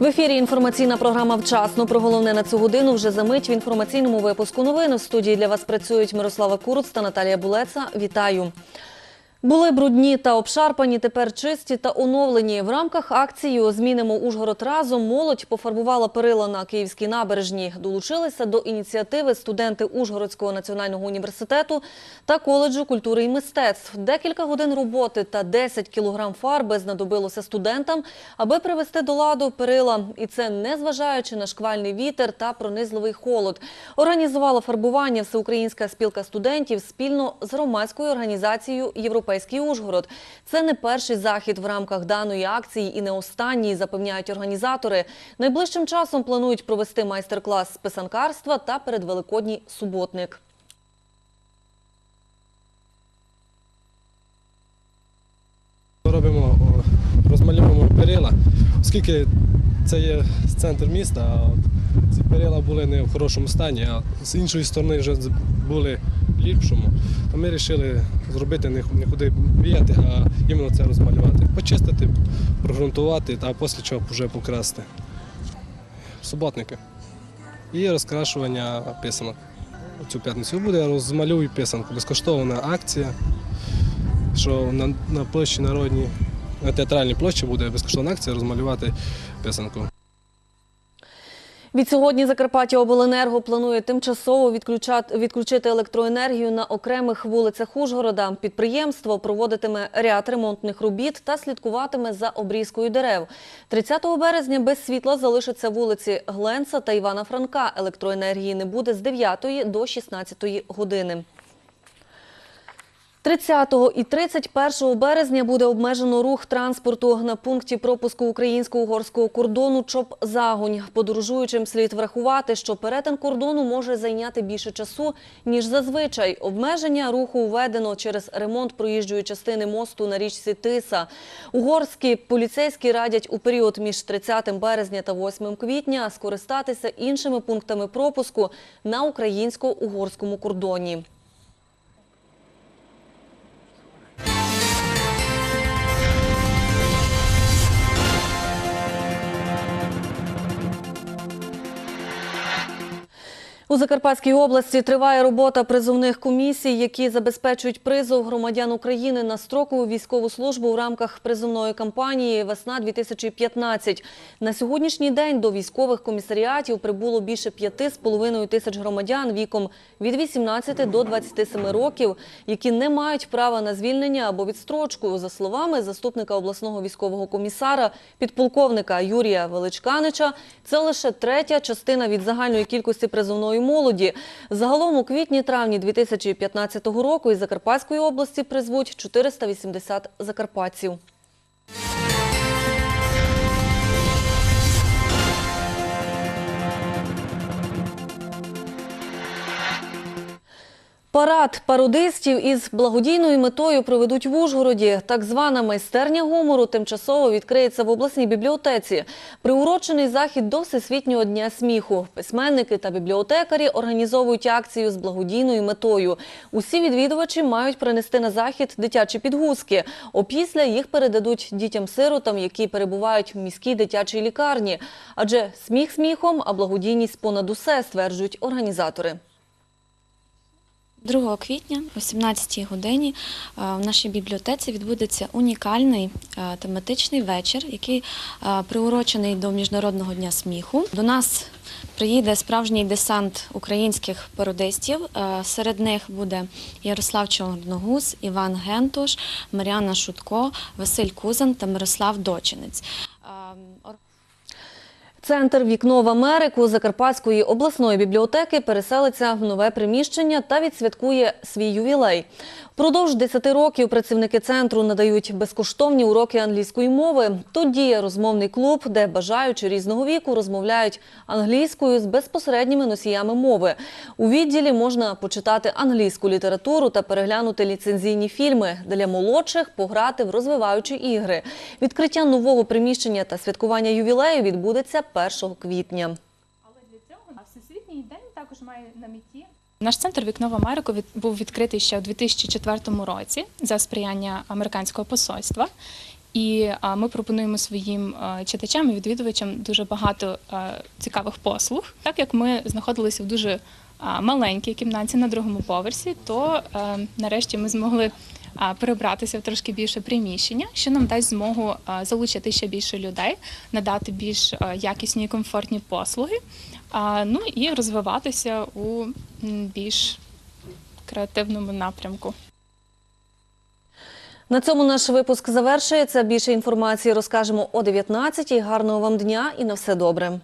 В ефірі інформаційна програма вчасно. Про головне на цю годину вже за мить в інформаційному випуску новин. В студії для вас працюють Мирослава Куруц та Наталія Булеца. Вітаю. Були брудні та обшарпані, тепер чисті та оновлені. В рамках акції «Змінимо Ужгород разом» молодь пофарбувала перила на Київській набережні. Долучилися до ініціативи студенти Ужгородського національного університету та коледжу культури і мистецтв. Декілька годин роботи та 10 кілограм фарби знадобилося студентам, аби привести до ладу перила. І це незважаючи на шквальний вітер та пронизливий холод. Організувала фарбування Всеукраїнська спілка студентів спільно з громадською організацією «Європейський Ужгород». Це не перший захід в рамках даної акції і не останній, запевняють організатори. Найближчим часом планують провести майстер-клас з писанкарства та передвеликодній суботник. Робимо, розмальовуємо перила, оскільки це є центр міста, ці перила були не в хорошому стані, а з іншої сторони вже були ліпшому, то ми вирішили зробити не куди бігати, а іменно це розмалювати. Почистити, прогрунтувати, а після чого вже покрасти. Суботники. І розкрашування писанок. Цю п'ятницю буде розмалюю писанку. Безкоштовна акція що на площі народній, на театральній площі буде безкоштовна акція розмалювати писанку. Відсьогодні Закарпаття Обленерго планує тимчасово відключити електроенергію на окремих вулицях Ужгорода. Підприємство проводитиме ряд ремонтних робіт та слідкуватиме за обрізкою дерев. 30 березня без світла залишаться вулиці Гленса та Івана Франка. Електроенергії не буде з 9 до 16 години. 30 і 31 березня буде обмежено рух транспорту на пункті пропуску українсько-угорського кордону Чоп-Загонь. Подорожуючим слід врахувати, що перетин кордону може зайняти більше часу, ніж зазвичай. Обмеження руху введено через ремонт проїжджої частини мосту на річці Тиса. Угорські поліцейські радять у період між 30 березня та 8 квітня скористатися іншими пунктами пропуску на українсько-угорському кордоні. У Закарпатській області триває робота призовних комісій, які забезпечують призов громадян України на строкову військову службу в рамках призовної кампанії «Весна-2015». На сьогоднішній день до військових комісаріатів прибуло більше 5,5 тисяч громадян віком від 18 до 27 років, які не мають права на звільнення або відстрочку. За словами заступника обласного військового комісара, підполковника Юрія Величканича, це лише третя частина від загальної кількості призовної молоді. Загалом у квітні-травні 2015 року із Закарпатської області призвуть 480 закарпатців. Парад пародистів із благодійною метою проведуть в Ужгороді. Так звана майстерня гумору тимчасово відкриється в обласній бібліотеці. Приурочений захід до Всесвітнього дня сміху. Письменники та бібліотекарі організовують акцію з благодійною метою. Усі відвідувачі мають принести на захід дитячі підгузки. Опісля їх передадуть дітям-сиротам, які перебувають в міській дитячій лікарні. Адже сміх сміхом, а благодійність понад усе, стверджують організатори. 2 квітня о 17 годині е, в нашій бібліотеці відбудеться унікальний е, тематичний вечір, який е, приурочений до Міжнародного дня сміху. До нас приїде справжній десант українських пародистів. Серед них буде Ярослав Чорногуз, Іван Гентуш, Маріана Шутко, Василь Кузан та Мирослав Дочинець. Центр «Вікно в Америку» Закарпатської обласної бібліотеки переселиться в нове приміщення та відсвяткує свій ювілей. Впродовж 10 років працівники центру надають безкоштовні уроки англійської мови. Тут діє розмовний клуб, де бажаючі різного віку розмовляють англійською з безпосередніми носіями мови. У відділі можна почитати англійську літературу та переглянути ліцензійні фільми. Для молодших пограти в розвиваючі ігри. Відкриття нового приміщення та святкування ювілею відбудеться 1 квітня. Але для цього всесвітній день також має на меті Наш центр Вікно в Америку був відкритий ще у 2004 році за сприяння американського посольства. І ми пропонуємо своїм читачам і відвідувачам дуже багато цікавих послуг. Так як ми знаходилися в дуже маленькій кімнаті на другому поверсі, то нарешті ми змогли перебратися в трошки більше приміщення, що нам дасть змогу залучити ще більше людей, надати більш якісні і комфортні послуги, ну і розвиватися у більш креативному напрямку. На цьому наш випуск завершується. Більше інформації розкажемо о 19-й. Гарного вам дня і на все добре.